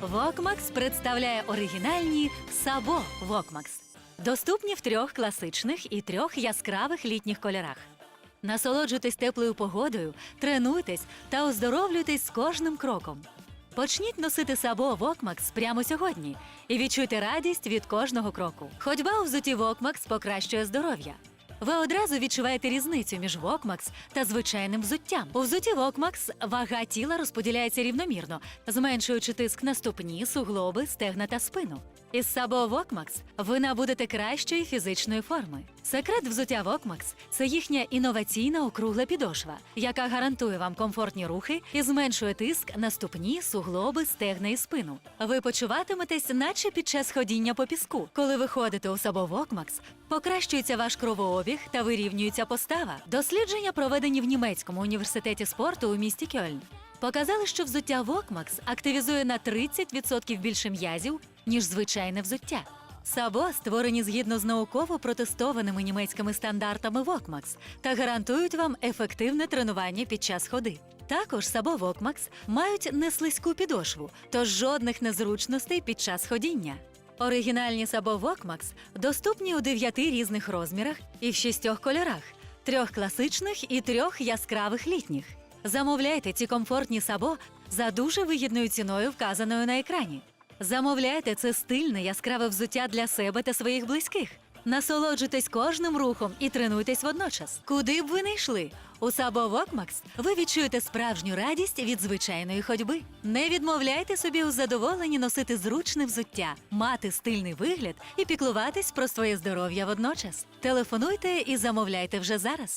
Вокмакс представляє оригінальні Сабо Вокмакс. Доступні в трьох класичних і трьох яскравих літніх кольорах. Насолоджуйтесь теплою погодою, тренуйтесь та оздоровлюйтесь з кожним кроком. Почніть носити Сабо Вокмакс прямо сьогодні і відчуйте радість від кожного кроку. Ходьба у взуті Вокмакс покращує здоров'я. Ви одразу відчуваєте різницю між Вокмакс та звичайним взуттям. У взутті Вокмакс вага тіла розподіляється рівномірно, зменшуючи тиск на ступні, суглоби, стегна та спину. Із Сабо Вокмакс ви набудете кращої фізичної форми. Секрет взуття Вокмакс це їхня інноваційна округла підошва, яка гарантує вам комфортні рухи і зменшує тиск на ступні, суглоби, стегна і спину. Ви почуватиметесь, наче під час ходіння по піску. Коли ви ходите у Сабо Вокмакс, покращується ваш кровообіг та вирівнюється постава. Дослідження, проведені в німецькому університеті спорту у місті Кьольн, показали, що взуття Вокмакс активізує на 30% більше м'язів, ніж звичайне взуття. Сабо створені згідно з науково протестованими німецькими стандартами Вокмакс та гарантують вам ефективне тренування під час ходи. Також Сабо Вокмакс мають неслизьку підошву, тож жодних незручностей під час ходіння. Оригінальні Сабо Вокмакс доступні у дев'яти різних розмірах і в шістьох кольорах: трьох класичних і трьох яскравих літніх. Замовляйте ці комфортні сабо за дуже вигідною ціною, вказаною на екрані. Замовляйте це стильне яскраве взуття для себе та своїх близьких. Насолоджуйтесь кожним рухом і тренуйтесь водночас. Куди б ви не йшли? У Сабо Вокмакс ви відчуєте справжню радість від звичайної ходьби. Не відмовляйте собі у задоволенні носити зручне взуття, мати стильний вигляд і піклуватись про своє здоров'я водночас. Телефонуйте і замовляйте вже зараз.